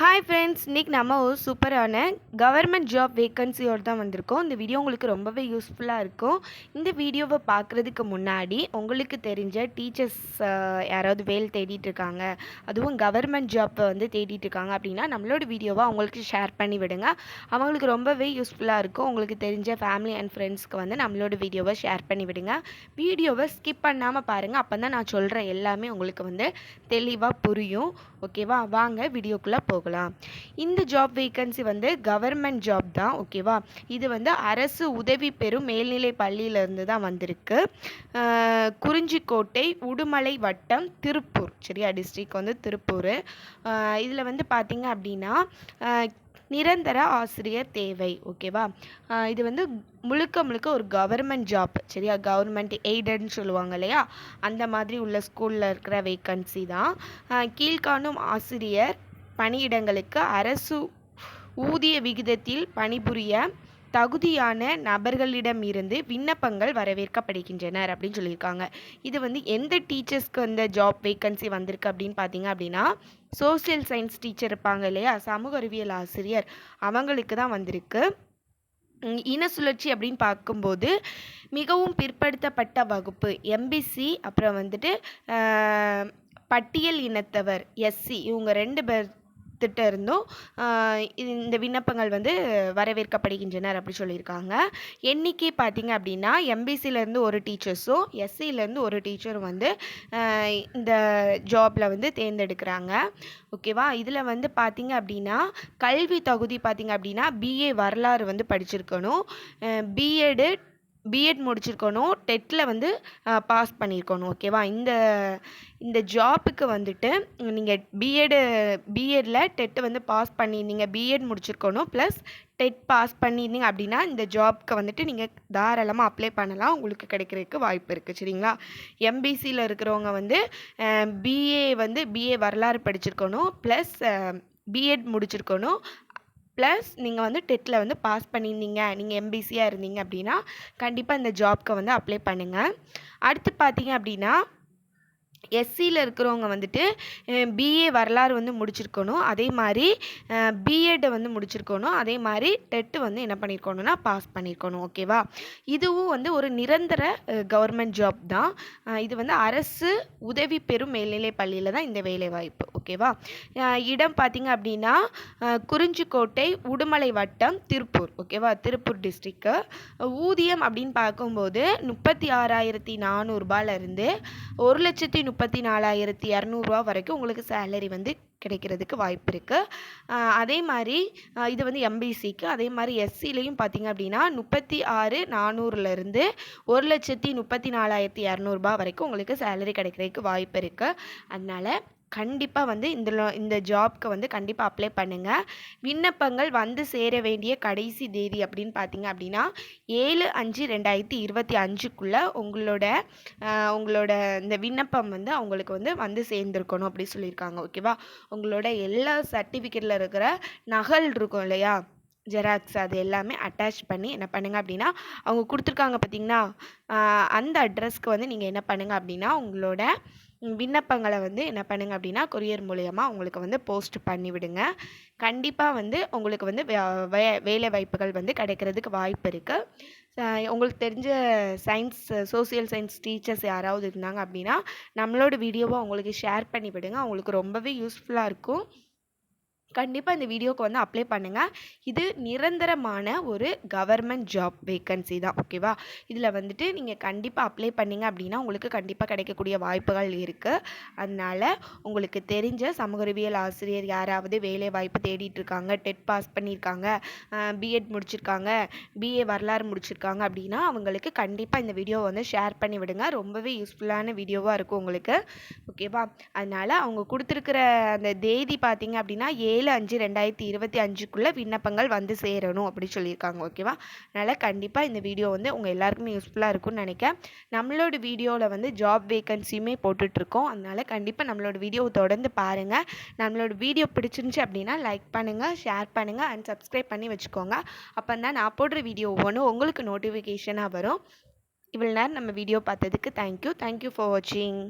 Hi friends இன்றைக்கி நம்ம ஒரு சூப்பரான கவர்மெண்ட் ஜாப் வேக்கன்சியோடு தான் வந்திருக்கோம். இந்த வீடியோ உங்களுக்கு ரொம்பவே யூஸ்ஃபுல்லாக இருக்கும். இந்த வீடியோவை பார்க்குறதுக்கு முன்னாடி உங்களுக்கு தெரிஞ்ச டீச்சர்ஸ் யாராவது வேலை தேடிட்டுருக்காங்க அதுவும் கவர்மெண்ட் ஜாப்பை வந்து தேடிட்டுருக்காங்க அப்படின்னா நம்மளோட வீடியோவை அவங்களுக்கு ஷேர் பண்ணி விடுங்க. அவங்களுக்கு ரொம்பவே யூஸ்ஃபுல்லாக இருக்கும். உங்களுக்கு தெரிஞ்ச ஃபேமிலி அண்ட் ஃப்ரெண்ட்ஸ்க்கு வந்து நம்மளோட வீடியோவை ஷேர் பண்ணி விடுங்க. வீடியோவை ஸ்கிப் பண்ணாமல் பாருங்கள் அப்போ தான் நான் சொல்கிற எல்லாமே உங்களுக்கு வந்து தெளிவாக புரியும். ஓகேவா வாங்க வீடியோக்குள்ளே போகலாம். இந்த ஜாப் வேக்கன்சி வந்து கவர்மெண்ட் ஜாப் தான் ஓகேவா இது வந்து அரசு உதவி பெறும் மேல்நிலை பள்ளியிலேருந்து தான் வந்திருக்கு. குறிஞ்சிக்கோட்டை உடுமலை வட்டம் திருப்பூர் சரியா? டிஸ்ட்ரிக் வந்து திருப்பூர். இதில் வந்து பார்த்தீங்க அப்படின்னா நிரந்தர ஆசிரியர் தேவை ஓகேவா இது வந்து முழுக்க முழுக்க ஒரு கவர்மெண்ட் ஜாப் சரியா? கவர்மெண்ட் எய்டட்னு சொல்லுவாங்க இல்லையா? அந்த மாதிரி உள்ள ஸ்கூலில் இருக்கிற வேக்கன்சி தான். கீழ்காணும் ஆசிரியர் பணியிடங்களுக்கு அரசு ஊதிய விகிதத்தில் பணிபுரிய தகுதியான நபர்களிடமிருந்து விண்ணப்பங்கள் வரவேற்கப்படுகின்றனர் அப்படின்னு சொல்லியிருக்காங்க. இது வந்து எந்த டீச்சர்ஸ்க்கு அந்த ஜாப் வேக்கன்சி வந்திருக்கு அப்படின்னு பார்த்தீங்க அப்படின்னா சோசியல் சயின்ஸ் டீச்சர் இருப்பாங்க இல்லையா? சமூக அறிவியல் ஆசிரியர் அவங்களுக்கு தான் வந்திருக்கு. இன சுழற்சி அப்படின்னு பார்க்கும்போது மிகவும் பிற்படுத்தப்பட்ட வகுப்பு. எம்பிசி அப்புறம் வந்துட்டு பட்டியல் இனத்தவர் எஸ்சி இவங்க ரெண்டு பேர் திட்டம் இருந்தும் இது- இந்த விண்ணப்பங்கள் வந்து வரவேற்கப்படுகின்றனர் அப்படி சொல்லியிருக்காங்க. எண்ணிக்கை பார்த்தீங்க அப்படின்னா எம்பிசிலேருந்து ஒரு டீச்சர்ஸும் எஸ்சிலேருந்து ஒரு டீச்சரும் வந்து இந்த ஜாபில் வந்து தேர்ந்தெடுக்கிறாங்க. ஓகேவா? இதில் வந்து பார்த்தீங்க அப்படின்னா கல்வி தகுதி பார்த்தீங்க அப்படின்னா பிஏ வரலாறு வந்து படிச்சிருக்கணும். பிஎடு பிஎட் முடிச்சிருக்கணும். டெட்டில் வந்து பாஸ் பண்ணியிருக்கணும் ஓகேவா இந்த இந்த ஜாப்புக்கு வந்துட்டு நீங்கள் பிஎடு பிஎட்டில் டெட்டு வந்து பாஸ் பண்ணியிருந்தீங்க பிஎட் முடிச்சிருக்கணும். ப்ளஸ் டெட் பாஸ் பண்ணியிருந்தீங்க அப்படின்னா இந்த ஜாப்க்கு வந்துட்டு நீங்கள் தாராளமாக அப்ளை பண்ணலாம். உங்களுக்கு கிடைக்கிறதுக்கு வாய்ப்பு இருக்குது சரிங்களா? எம்பிசியில் இருக்கிறவங்க வந்து பிஏ வந்து பிஏ வரலாறு படிச்சிருக்கணும். ப்ளஸ் பிஎட் முடிச்சிருக்கணும். ப்ளஸ் நீங்கள் வந்து டெட்டில் வந்து பாஸ் பண்ணியிருந்தீங்க நீங்கள் எம்பிசியாக இருந்தீங்க அப்படின்னா கண்டிப்பாக இந்த ஜாப்க்கு வந்து அப்ளை பண்ணுங்கள் அடுத்து பார்த்தீங்க அப்படின்னா எஸ்சியில் இருக்கிறவங்க வந்துட்டு பிஏ வரலாறு வந்து முடிச்சிருக்கணும். அதே மாதிரி பிஎட் வந்து முடிச்சிருக்கணும். அதே மாதிரி டெட்டு வந்து என்ன பண்ணியிருக்கணும்னா பாஸ் பண்ணியிருக்கணும் ஓகேவா இதுவும் வந்து ஒரு நிரந்தர கவர்மெண்ட் ஜாப் தான். இது வந்து அரசு உதவி பெறும் மேல்நிலை பள்ளியில் தான் இந்த வேலைவாய்ப்பு. ஓகேவா? இடம் பார்த்தீங்க அப்படின்னா குறிஞ்சிக்கோட்டை உடுமலை வட்டம் திருப்பூர். ஓகேவா? திருப்பூர் டிஸ்ட்ரிக்கு ஊதியம் அப்படின்னு பார்க்கும்போது முப்பத்தி ஆறாயிரத்தி நானூறுபாலேருந்து ஒரு லட்சத்தி முப்பத்தி நாலாயிரத்தி இரநூறுவா வரைக்கும் உங்களுக்கு சேலரி வந்து கிடைக்கிறதுக்கு வாய்ப்பு இருக்குது அதே மாதிரி இது வந்து எம்பிசிக்கு அதே மாதிரி எஸ்சிலையும் பார்த்தீங்க அப்படின்னா முப்பத்தி ஆறு நானூறுலேருந்து ஒரு லட்சத்தி முப்பத்தி நாலாயிரத்தி இரநூறுபா வரைக்கும் உங்களுக்கு சேலரி கிடைக்கிறதுக்கு வாய்ப்பு இருக்குது அதனால் கண்டிப்பாக வந்து இந்த இந்த ஜாப்க்கு வந்து கண்டிப்பாக அப்ளை பண்ணுங்கள் விண்ணப்பங்கள் வந்து சேர வேண்டிய கடைசி தேதி அப்படின்னு பார்த்தீங்க அப்படின்னா ஏழு அஞ்சு ரெண்டாயிரத்தி இருபத்தி அஞ்சுக்குள்ளே உங்களோட உங்களோட இந்த விண்ணப்பம் வந்து அவங்களுக்கு வந்து வந்து சேர்ந்துருக்கணும் அப்படி சொல்லியிருக்காங்க ஓகேவா? உங்களோட எல்லா சர்டிஃபிகேட்டில் இருக்கிற நகல் இருக்கும் இல்லையா? ஜெராக்ஸ் அது எல்லாமே அட்டாச் பண்ணி என்ன பண்ணுங்கள் அப்படின்னா அவங்க கொடுத்துருக்காங்க பார்த்தீங்கன்னா அந்த அட்ரஸ்க்கு வந்து நீங்கள் என்ன பண்ணுங்கள் அப்படின்னா உங்களோட விண்ணப்பங்களை வந்து என்ன பண்ணுங்க அப்படின்னா கொரியர் மூலயமா உங்களுக்கு வந்து போஸ்ட் பண்ணி விடுங்க கண்டிப்பாக வந்து உங்களுக்கு வந்து வே- வே- வேலை வாய்ப்புகள் வந்து கிடைக்கிறதுக்கு வாய்ப்பு இருக்குது உங்களுக்கு தெரிஞ்ச சயின்ஸ் சோசியல் சயின்ஸ் டீச்சர்ஸ் யாராவது இருந்தாங்க அப்படின்னா நம்மளோட வீடியோவை அவங்களுக்கு ஷேர் பண்ணி விடுங்க அவங்களுக்கு ரொம்பவே யூஸ்ஃபுல்லாக இருக்கும். கண்டிப்பாக இந்த வீடியோக்கு வந்து அப்ளை பண்ணுங்கள் இது நிரந்தரமான ஒரு கவர்மெண்ட் ஜாப் வேக்கன்சி தான். ஓகேவா? இதில் வந்துட்டு நீங்கள் கண்டிப்பாக அப்ளை பண்ணீங்க அப்படின்னா உங்களுக்கு கண்டிப்பாக கிடைக்கக்கூடிய வாய்ப்புகள் இருக்குது அதனால் உங்களுக்கு தெரிஞ்ச சமூகறிவியல் ஆசிரியர் யாராவது வேலை வாய்ப்பு தேடிட்டு இருக்காங்க டெட் பாஸ் பண்ணியிருக்காங்க பிஎட் முடிச்சிருக்காங்க பிஏ வரலாறு முடிச்சிருக்காங்க அப்படின்னா அவங்களுக்கு கண்டிப்பாக இந்த வீடியோவை வந்து ஷேர் பண்ணி விடுங்க. ரொம்பவே யூஸ்ஃபுல்லான வீடியோவாக இருக்கும் உங்களுக்கு. ஓகேவா? அதனால் அவங்க கொடுத்துருக்கிற அந்த தேதி பார்த்தீங்க அப்படின்னா ஏ ஏழு அஞ்சு ரெண்டாயிரத்தி இருபத்தி அஞ்சுக்குள்ளே விண்ணப்பங்கள் வந்து சேரணும் அப்படின்னு சொல்லியிருக்காங்க ஓகேவா? அதனால் கண்டிப்பாக இந்த வீடியோ வந்து உங்கள் எல்லாருக்குமே யூஸ்ஃபுல்லாக இருக்கும்னு நினைக்கிறேன். நம்மளோட வீடியோவில் வந்து ஜாப் வேகன்சியுமே போட்டுட்ருக்கோம். அதனால் கண்டிப்பாக நம்மளோட வீடியோவை தொடர்ந்து பாருங்கள் நம்மளோட வீடியோ பிடிச்சிருந்துச்சி அப்படின்னா லைக் பண்ணுங்கள் ஷேர் பண்ணுங்கள் அண்ட் சப்ஸ்கிரைப் பண்ணி வச்சுக்கோங்க. அப்போ தான் நான் போடுற வீடியோ ஒவ்வொன்றும் உங்களுக்கு நோட்டிஃபிகேஷனாக வரும். இவ்வளோ நேரம் நம்ம வீடியோ பார்த்ததுக்கு தேங்க்யூ தேங்க்யூ ஃபார் வாட்சிங்